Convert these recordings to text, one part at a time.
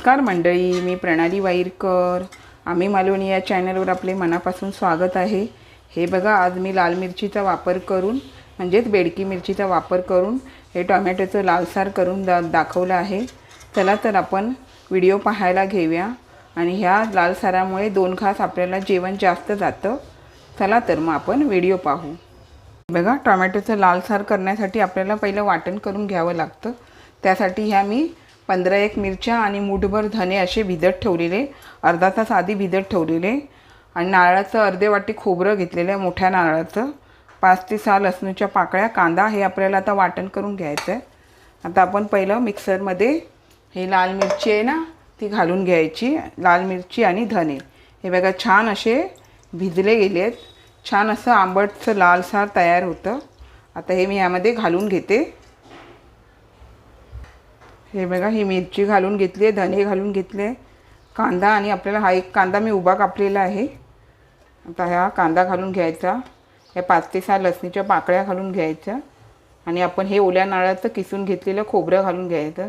नमस्कार मंडळी मी प्रणाली वाईरकर. आम्ही मालवणी या चॅनलवर आपले मनापासून स्वागत आहे. हे बघा आज मी लाल मिरचीचा वापर करून म्हणजेच बेडकी मिरचीचा वापर करून हे टोमॅटोचं लालसार करून दा दाखवलं आहे. चला तर आपण व्हिडिओ पाहायला घेऊया. आणि ह्या लालसारामुळे दोन खास आपल्याला जेवण जास्त जातं. चला तर मग आपण व्हिडिओ पाहू. बघा टोमॅटोचं लालसार करण्यासाठी आपल्याला पहिलं वाटण करून घ्यावं लागतं. त्यासाठी ह्या मी पंधरा एक मिरच्या आणि मूठभर धने असे भिजत ठेवलेले अर्धा तास आधी भिजत ठेवलेले आणि नारळाचं अर्धे वाटी खोबरं घेतलेलं आहे मोठ्या नारळाचं. पाच ते सहा लसणीच्या पाकळ्या कांदा हे आपल्याला आता वाटण करून घ्यायचं आहे आता आपण पहिलं मिक्सरमध्ये हे लाल मिरची आहे ना ती घालून घ्यायची. लाल मिरची आणि धने. हे बघा छान असे भिजले गेले आहेत. छान असं आंबटचं लालसार तयार होतं. आता हे मी यामध्ये घालून घेते. हे बघा ही मिरची घालून घेतली आहे धने घालून घेतले कांदा आणि आपल्याला हा एक कांदा मी उभा कापलेला आहे. आता ह्या कांदा घालून घ्यायचा. या पाच ते सहा लसणीच्या पाकळ्या घालून घ्यायच्या. आणि आपण हे ओल्या नारळाचं किसून घेतलेलं खोबरं घालून घ्यायचं.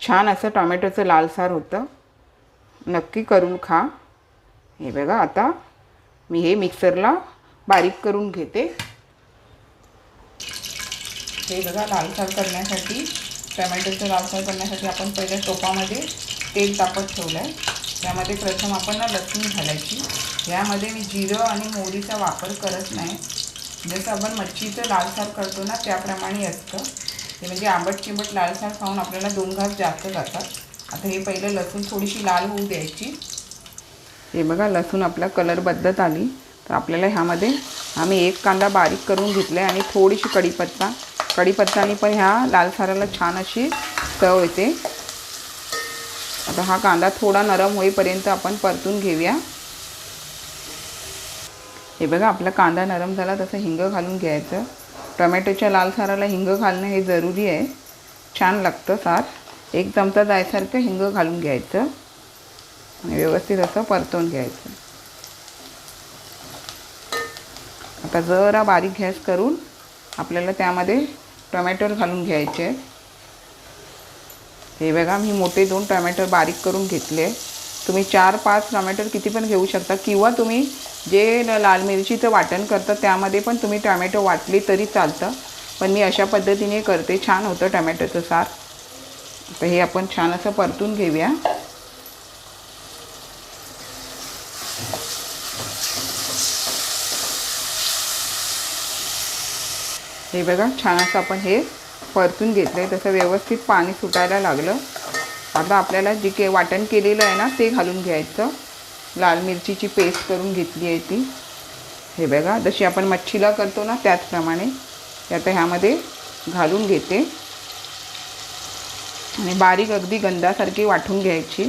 छान असं टॉमॅटोचं लालसार होतं. नक्की करून खा. हे बघा आता मी हे मिक्सरला बारीक करून घेते. हे बघा लालसार करण्यासाठी टमॅटोचं लालसर करण्यासाठी आपण पहिल्या टोपामध्ये तेल तापत ठेवलं आहे त्यामध्ये प्रथम आपण ना लसूण घालायची. यामध्ये मी जिरं आणि मोहरीचा वापर करत नाही. जसं आपण मच्छीचं लालसार करतो ना त्याप्रमाणे असतं. ते म्हणजे आंबट चिंबट लालसार खाऊन आपल्याला दोन घास जास्त जातात. आता हे पहिलं लसूण थोडीशी लाल होऊ द्यायची. हे बघा लसूण आपला कलर बदलत आली. तर आपल्याला ह्यामध्ये आम्ही एक कांदा बारीक करून घेतला आहे आणि थोडीशी कढीपत्ता कढीपत्ताने पण ह्या लालसाराला छान अशी चव येते. आता हा कांदा थोडा नरम होईपर्यंत आपण परतून घेऊया. हे बघा आपला कांदा नरम झाला तसं हिंग घालून घ्यायचं. टोमॅटोच्या लाल साराला हिंग घालणं हे जरुरी आहे. छान लागतं सार. एक चमचा जायसारखं हिंग घालून घ्यायचं. आणि व्यवस्थित असं परतून घ्यायचं. आता जरा बारीक गॅस करून आपल्याला त्यामध्ये टोमॅटो घालून घ्यायचे. आहेत हे बघा मी मोठे दोन टोमॅटो बारीक करून घेतले. तुम्ही चार पाच टोमॅटो किती पण घेऊ शकता किंवा तुम्ही जे लाल मिरचीचं वाटण करता त्यामध्ये पण तुम्ही टोमॅटो वाटले तरी चालतं. पण मी अशा पद्धतीने करते. छान होतं टोमॅटोचं सार. तर हे आपण छान असं परतून घेऊया. हे बघा छान असं आपण हे परतून घेतलं आहे तसं व्यवस्थित पाणी सुटायला लागलं. आता आपल्याला जे के वाटण केलेलं आहे ना ते घालून घ्यायचं. लाल मिरचीची पेस्ट करून घेतली आहे ती. हे बघा जशी आपण मच्छीला करतो ना त्याचप्रमाणे. ते आता ह्यामध्ये घालून घेते. आणि बारीक अगदी गंधासारखी वाटून घ्यायची.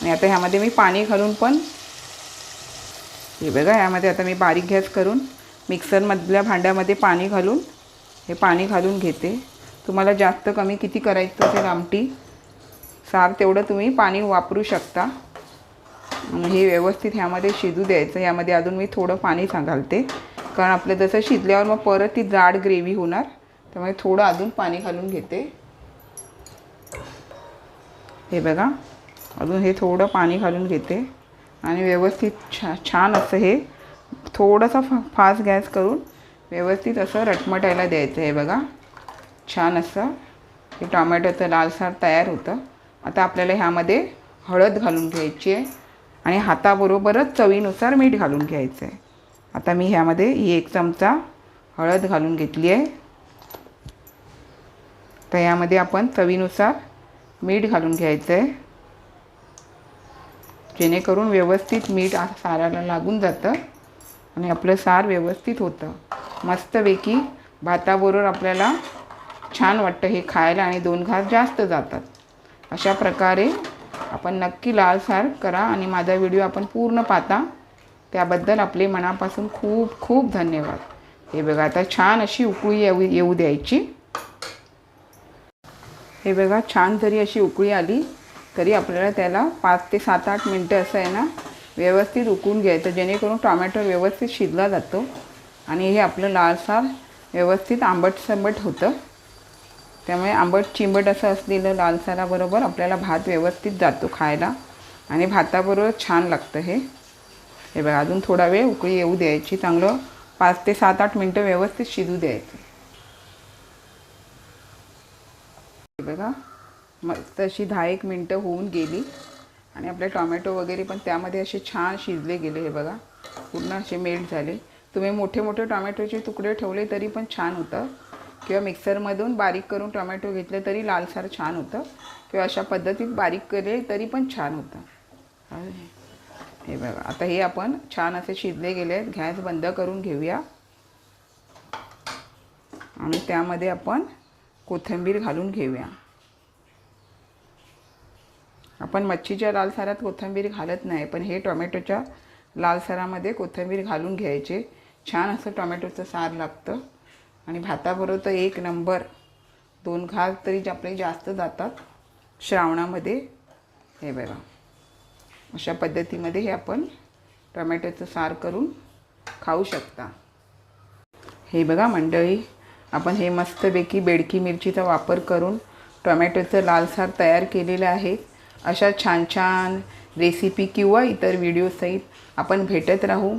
आणि आता ह्यामध्ये मी पाणी घालून पण हे बघा ह्यामध्ये आता मी बारीक गॅस करून मिक्सरमधल्या भांड्यामध्ये पाणी घालून हे पाणी घालून घेते. तुम्हाला जास्त कमी किती करायचं असेल आमटी? सार तेवढं तुम्ही पाणी वापरू शकता. हे व्यवस्थित ह्यामध्ये शिजू द्यायचं. यामध्ये अजून मी थोडं पाणी घालते. कारण आपलं जसं शिजल्यावर मग परत ती जाड ग्रेव्ही होणार. त्यामुळे थोडं अजून पाणी घालून घेते. हे बघा. अजून हे थोडं पाणी घालून घेते. आणि व्यवस्थित छा छान असं हे थोडंसं फा फास्ट गॅस करून व्यवस्थित असं रटमटायला द्यायचं आहे बघा. छान असं. हे टॉमॅटोचं लालसार तयार होतं. आता आपल्याला ह्यामध्ये हळद घालून घ्यायची आहे आणि हाताबरोबरच चवीनुसार मीठ घालून घ्यायचं आहे. आता मी ह्यामध्ये ही एक चमचा हळद घालून घेतली आहे. तर यामध्ये आपण चवीनुसार मीठ घालून घ्यायचं आहे. जेणेकरून व्यवस्थित मीठ साराला लागून जातं आणि आपलं सार व्यवस्थित होतं. मस्तपैकी भाताबरोबर आपल्याला छान वाटतं हे खायला आणि दोन घास जास्त जातात. अशा प्रकारे आपण नक्की लालसार करा आणि माझा व्हिडिओ आपण पूर्ण पाहता. त्याबद्दल आपले मनापासून खूप खूप धन्यवाद. हे बघा आता छान अशी उकळी येऊ येऊ द्यायची. हे बघा छान जरी अशी उकळी आली तरी आपल्याला त्याला पाच ते सात आठ मिनटं असं आहे ना व्यवस्थित उकळून घ्यायचं जेणेकरून टॉमॅटो व्यवस्थित शिजला जातो. आणि हे आपलं लालसार व्यवस्थित आंबटसंबट होतं. त्यामुळे आंबट चिंबट असं असलेलं लालसाराबरोबर आपल्याला भात व्यवस्थित जातो खायला. आणि भाताबरोबर छान लागतं हे. हे बघा अजून थोडा वेळ उकळी येऊ द्यायची. चांगलं पाच ते सात आठ मिनटं व्यवस्थित शिजू द्यायचं. हे बघा मस्त अशी दहा एक मिनटं होऊन गेली. आणि आपले टॉमॅटो वगैरे पण त्यामध्ये असे छान शिजले गेले हे बघा. पूर्ण असे मेल्ट झाले. तुम्ही मोठे मोठे टॉमॅटोचे तुकडे ठेवले तरी पण छान होतं. किंवा मिक्सरमधून बारीक करून टोमॅटो घेतले तरी लालसार छान होतं. किंवा अशा पद्धतीत बारीक केले तरी पण छान होतं. हे बघा आता हे आपण छान असे शिजले गेले आहेत. गॅस बंद करून घेऊया. आणि त्यामध्ये आपण कोथिंबीर घालून घेऊया. आपण मच्छीच्या लाल सारात कोथिंबीर घालत नाही पण हे टोमॅटोच्या लाल सारामध्ये कोथिंबीर घालून घ्यायचे. छान असं टोमॅटोचं सार लागतं. आणि भाताबरोबर तर एक नंबर दोन घास तरी आपले जास्त जातात श्रावणामध्ये. हे बघा. अशा पद्धतीमध्ये हे आपण टोमॅटोचं सार करून खाऊ शकता. हे बघा मंडळी आपण हे मस्तपैकी बेडकी मिरचीचा वापर करून टोमॅटोचं लालसार तयार केलेलं आहे. अशा छान छान रेसिपी किंवा इतर व्हिडिओसहित आपण भेटत राहू.